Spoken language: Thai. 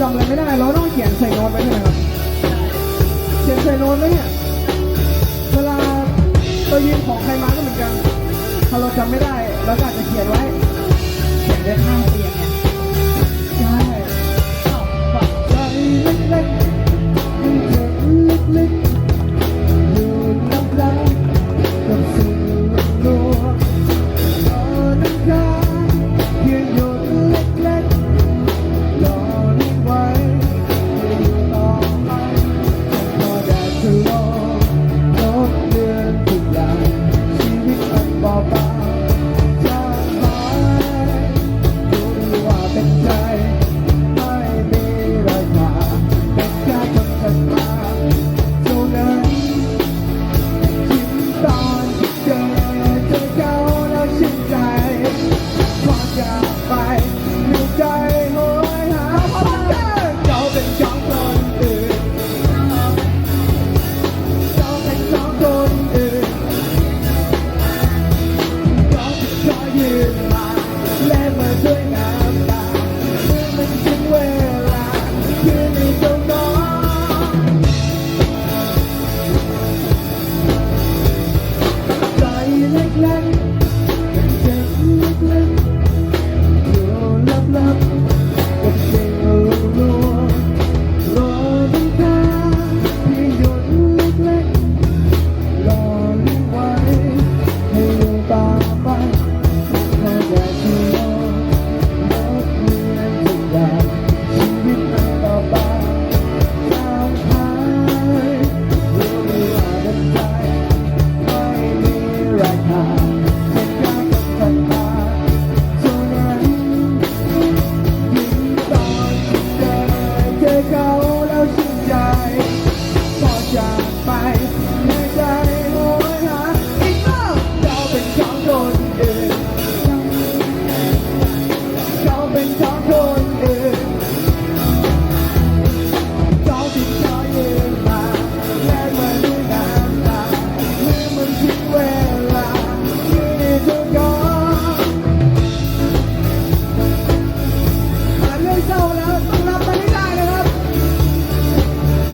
จำอะไรไม่ได้ เราต้องเขียนใส่นอนไว้ใไหมครับ เขียนใส่นอนไว้เนี่ย เวลาเรายืมของใครมาก็เหมือนกัน ถ้าเราจำไม่ได้เราก็อาจจะเขียนไว้ เขียนไว้ข้างเตียงเนี่ยใช่ฝากใจเล็กๆเลึกๆ done